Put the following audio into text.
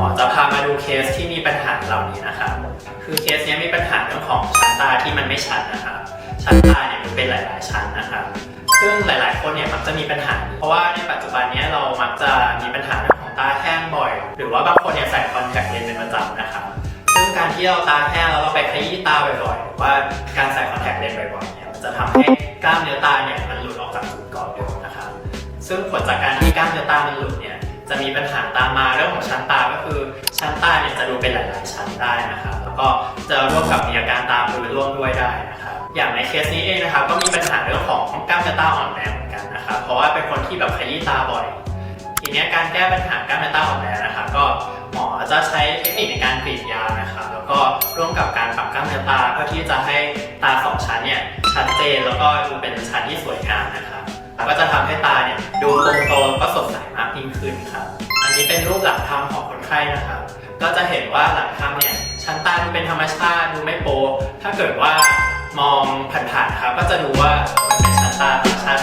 อจะพามาดูเคสที่มีปัญหาเหล่านี้นะครับคือเคสนี้มีปัญหาเรื่องของชั้นตาที่มันไม่ชัดนะครับชั้นตาเนี่ยมันเป็นหลาย ๆ ชั้นนะครับซึ่งหลาย ๆ คนเนี่ยมักจะมีปัญหา เพราะว่าในปัจจุบันนี้เรามักจะมีปัญหาเรื่องของตาแห้งบ่อย หรือว่าบางคนเนี่ยใส่คอนแทคเลนส์เป็นประจำนะครับซึ่งการที่เราตาแห้งแล้วเราไปขยี้ตาบ่อยๆหรือว่าการใส่คอนแทคเลนส์บ่อยๆเนี่ยมันจะทำให้กล้ามเนื้อตาเนี่ยมันหลุดออกจากจุดกรอบอยู่นะครับซึ่งผลจากการที่กล้ามเนื้อตามันหลุดเนี่ย จะมีปัญหาตามมาเรื่องของชั้นตาก็คือชั้นตาเนี่ยจะดูเป็นหลาย ๆ ชั้นได้นะครับแล้วก็จะร่วมกับมีอาการตาพลือร่วมด้วยได้นะครับอย่างในเคสนี้เองนะครับก็มีปัญหาเรื่องของกล้ามเนื้อตาอ่อนแรงเหมือนกันนะครับเพราะว่าเป็นคนที่แบบขยี้ตาบ่อย ทีนี้การแก้ปัญหากล้ามเนื้อตาอ่อนแรงนะครับก็หมอจะใช้เทคนิคในการกรีดยานะครับแล้วก็ร่วมกับการปรับกล้ามเนื้อตาเพื่อที่จะให้ตาสองชั้นเนี่ยชัดเจนแล้วก็ดูเป็นชั้นที่สวยงามนะครับ รมของคนไข้นะครับ ก็จะเห็นว่าหลังทำเนี่ยชั้นตาที่เป็นธรรมชาติดูไม่โป๊ถ้าเกิดว่ามองผ่านๆครับก็จะดูว่ามันเป็นชั้นตาธรรมชาติ